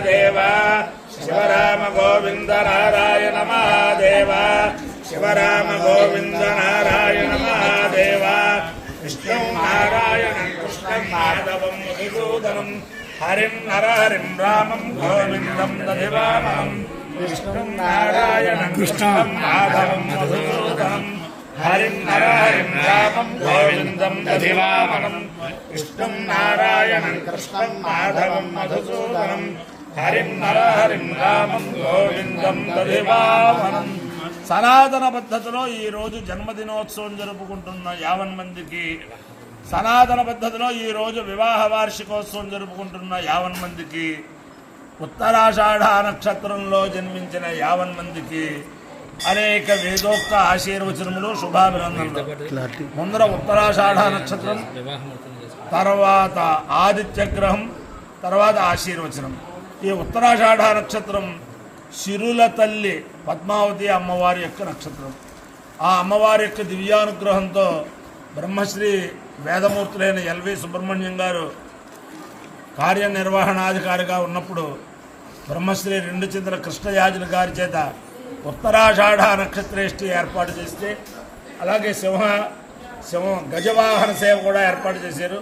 మహాదేవ శివరామ గోవింద నారాయణ మహాదేవ శివరామ గోవింద నారాయణ మహాదేవ విష్ణు నారాయణం కృష్ణం మాధవం మధుసూదనం హరిం నరహరిం రామం గోవిందం దధివామం విష్ణుం నారాయణం కృష్ణం మాధవం మధుసూదనం హరిం నరహరిం రామం గోవిందం దధివామనం విష్ణుం నారాయణం కృష్ణం మాధవం మధుసూదనం హరిం నరహరిం రామం గోవిందం సనాతన పద్ధతిలో ఈ రోజు జన్మదినోత్సవం జరుపుకుంటున్న యావన్ మందికి సనాతన పద్ధతిలో ఈ రోజు వివాహ వార్షికోత్సవం జరుపుకుంటున్న యావన్ మందికి ఉత్తరాషాఢ నక్షత్రంలో జన్మించిన యావన్ మందికి అనేక వేదోక్త ఆశీర్వచనములు శుభాభినందనలు. ముందర ఉత్తరాషాఢ నక్షత్రం తర్వాత ఆదిత్య గ్రహం తర్వాత ఆశీర్వచనం. ఈ ఉత్తరాషాఢ నక్షత్రం సిరుల తల్లి పద్మావతి అమ్మవారి యొక్క నక్షత్రం. ఆ అమ్మవారి యొక్క దివ్యానుగ్రహంతో బ్రహ్మశ్రీ వేదమూర్తులైన ఎల్వి సుబ్రహ్మణ్యం గారు కార్యనిర్వహణాధికారిగా ఉన్నప్పుడు బ్రహ్మశ్రీ రెండు చింతల కృష్ణయాజుల గారి చేత ఉత్తరాషాఢ నక్షత్రేష్టి ఏర్పాటు చేస్తే అలాగే సింహ సింహ గజవాహన సేవ కూడా ఏర్పాటు చేశారు.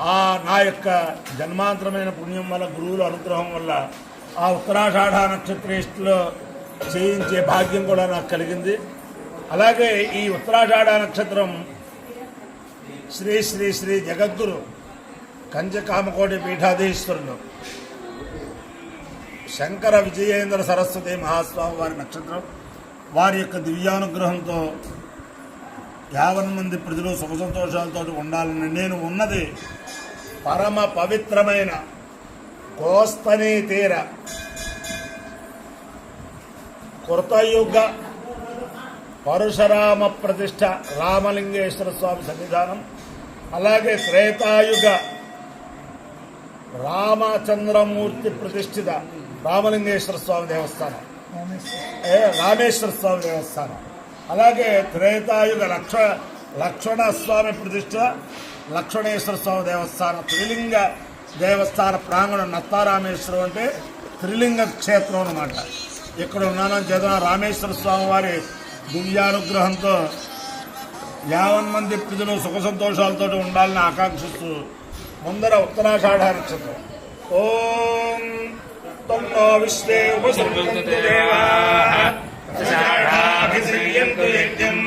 ఆ నా యొక్క జన్మాంతరమైన పుణ్యం వల్ల గురువుల అనుగ్రహం వల్ల ఆ ఉత్తరాషాఢ నక్షత్రేష్టిలో చేయించే భాగ్యం కూడా నాకు కలిగింది. అలాగే ఈ ఉత్తరాషాఢ నక్షత్రం శ్రీ శ్రీ శ్రీ జగద్గురు కంజకామకోటి పీఠాధీశ్వరులు. శంకర విజయేంద్ర సరస్వతి మహాస్వామి వారి నక్షత్రం. వారి యొక్క దివ్యానుగ్రహంతో యావన్ మంది ప్రజలు సుఖ సంతోషాలతో ఉండాలని నేను ఉన్నది పరమ పవిత్రమైన కోస్తని తీర. కృతయుగ పరశురామ ప్రతిష్ట రామలింగేశ్వర స్వామి సన్నిధానం అలాగే త్రేతాయుగ రామచంద్రమూర్తి ప్రతిష్ఠిత రామలింగేశ్వర స్వామి దేవస్థానం. ఏ, రామేశ్వర స్వామి దేవస్థానం. అలాగే త్రేతాయుగ లక్ష లక్ష్మణ స్వామి ప్రతిష్ట లక్ష్మణేశ్వర స్వామి దేవస్థానం త్రిలింగ దేవస్థాన ప్రాంగణం నత్తారామేశ్వరం అంటే త్రిలింగ క్షేత్రం అన్నమాట. ఇక్కడ ఉన్నానని చేత రామేశ్వర స్వామి వారి దివ్యానుగ్రహంతో యావన్ మంది ప్రజలు సుఖ సంతోషాలతో ఉండాలని ఆకాంక్షిస్తూ ముందర ఉత్తరాషాఢ నక్షత్రం. ఓం తన్నో విశ్వే ఉపసర్గంతు దేవాః ప్రజాఢాభిశ్రీయంతు యజ్ఞం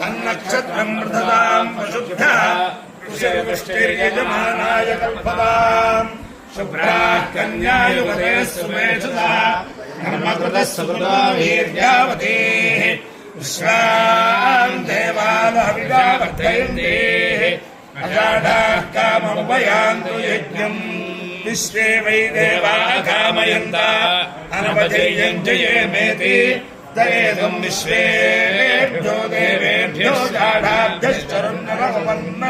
తన్నక్షత్రం మృధతాం పశుభ్యः కుశలవృష్టిర్యజమానాయ కల్పతాం. శుభ్రాः కన్యాయువతే సుమేషుతः కర్మకృతः సుకృతో వీర్యావతేः విశ్వాం దేవాలహవిడావర్ధయంతే అజాఢాः కామముపయాంతు యజ్ఞం. విశ్వే వై దేవా కామయంత. అనవజయ్యం జయేమేతి తయేదం విశ్వేభ్యో దేవేభ్యో జాఢాభ్యశ్చరున్నరవన్న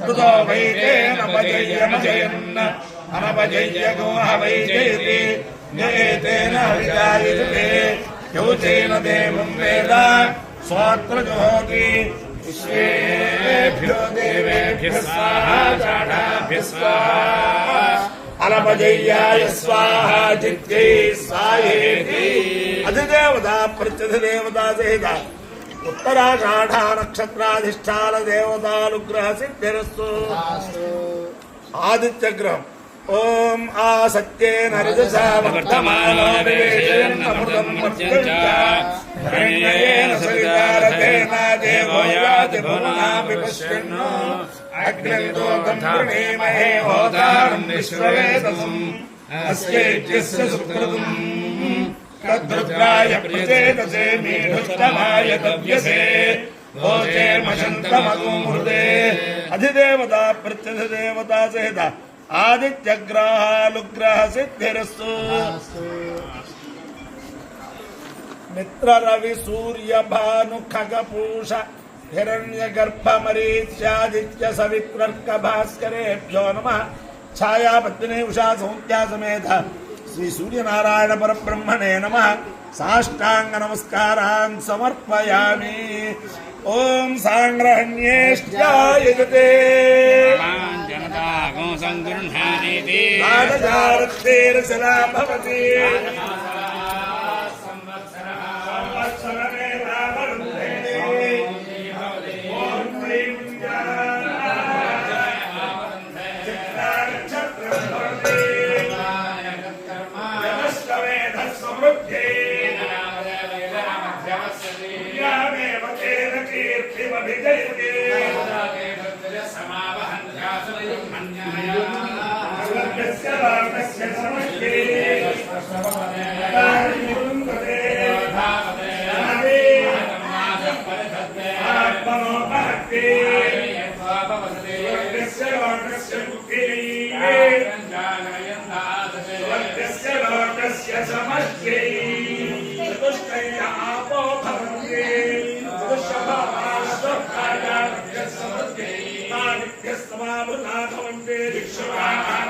మృదో వై తేనపజయ్యమజయన్న అనపజయ్యగో వై జయతి జయేతేన హరితాయుతే యౌచేన దేవం వేద స్వాత్ర జోగి అనపజయ్యాయ స్వాహ చిత్యై స్వాహేతి అధిదేవత ప్రత్యధిదేవత సహిత ఉత్తరాషాఢ నక్షత్రాధిష్టాన దేవతానుగ్రహ సిద్ధిరస్తు ఆదిత్య గ్రహం ఓం ఆ సత్యేన రజసా భువనాపి పశ్యన్నో అగ్నిదోతం ప్రణీమహే హోతారం విశ్వవేదసం అస్యేజ్యస్య సుకృతం తద్రుద్రాయ ప్రచేతసే మీఢుష్టమాయ తవ్యసే భోజేర్మశంతమగో హృదే అధిదేవత ప్రత్యధిదేవత हिरण्यगर्भमरीच्यादित्य सवितर्क भास्कर छाया छायापत्नी उषा सौंत्या समेत। श्री सूर्य नारायण पर ब्रह्मणे नम साष्टांग नमस्कार समर्पयामी ओम सांग्रहण्येष्टायजते जनता కీర్తిమభిజయతే. స్వర్గస్య రామస్య సమష్టే. మాణిక్యస్తమావృతా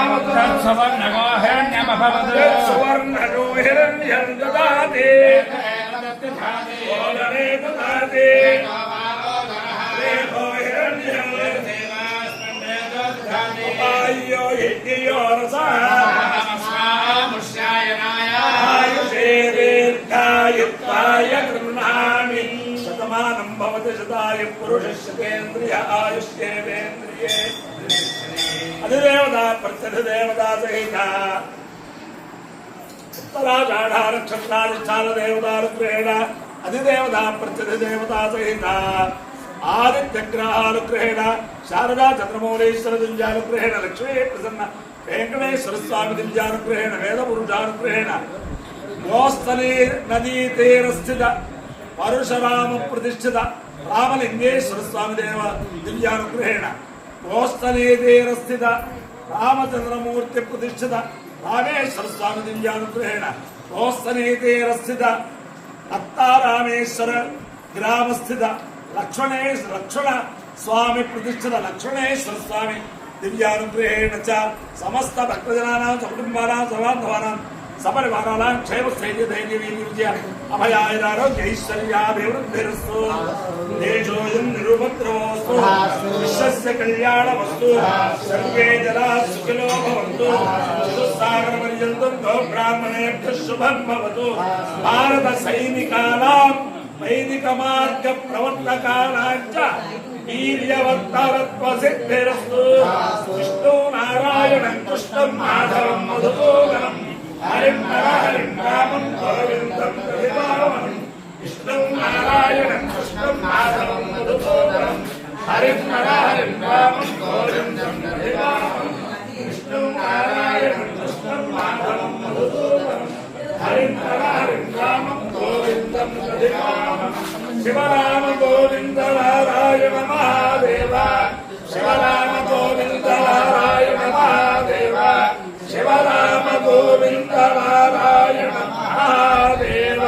భవతి శతాయ పురుషస్యేంద్రియ ఆయుష్యేంద్రియే అధిదేవతా ప్రత్యధిదేవతా సహిత ఉత్తరాషాఢ నక్షత్రాధిష్టాన దేవతానుగ్రహేణ అధిదేవతా ప్రత్యధిదేవతా సహిత ఆదిత్యగ్రహానుగ్రహేణ శారదా చంద్రమౌళీశ్వర దివ్యానుగ్రహేణ లక్ష్మీ ప్రసన్న వెంకటేశ్వర స్వామి దివ్యానుగ్రహేణ వేద పురుషానుగ్రహేణ గోస్తలీ నదీ తీర స్థిత పరశురామ ప్రతిష్ఠిత రామలింగేశ్వర స్వామి దేవ దివ్యానుగ్రహేణ గోస్తలీ స్థిత రామచంద్రమూర్తి ప్రతిష్ఠిత రామేశ్వర స్వామి దివ్యానుగ్రహేణ గోస్తలీ స్థిత అత్తారామేశ్వర గ్రామస్థిత లక్ష్మణేశ్వర లక్ష్మణ స్వామి ప్రతిష్ఠిత లక్ష్మణేశ్వర స్వామి దివ్యానుగ్రహేణ చ సమస్త భక్తజనానాం సకుటుంబానాం సమాధవానాం సపరివారాణాం క్షేమ స్థైర్య ధైర్య వీర్య ఆరోగ్య ఐశ్వర్యాభివృద్ధిరస్తు तेजोयं निरुपत्रोस्तु विश्वस्य कल्याणमस्तु सर्वे जनाः सुखिनो भवन्तु चतुस्सागरपर्यन्तं गोब्राह्मणेभ्यः शुभं भवतु भारतसैनिकानां वैदिकमार्गप्रवर्तकानां च वीर्यवत्तरत्वसिद्धिरस्तु विष्णु नारायणं कृष्णं माधवं मधुसूदनम् శివరామ గోవింద నారాయణ మహాదేవ శివరామ గోవింద నారాయణ మహాదేవ శివరామ గోవింద నారాయణ మహాదేవ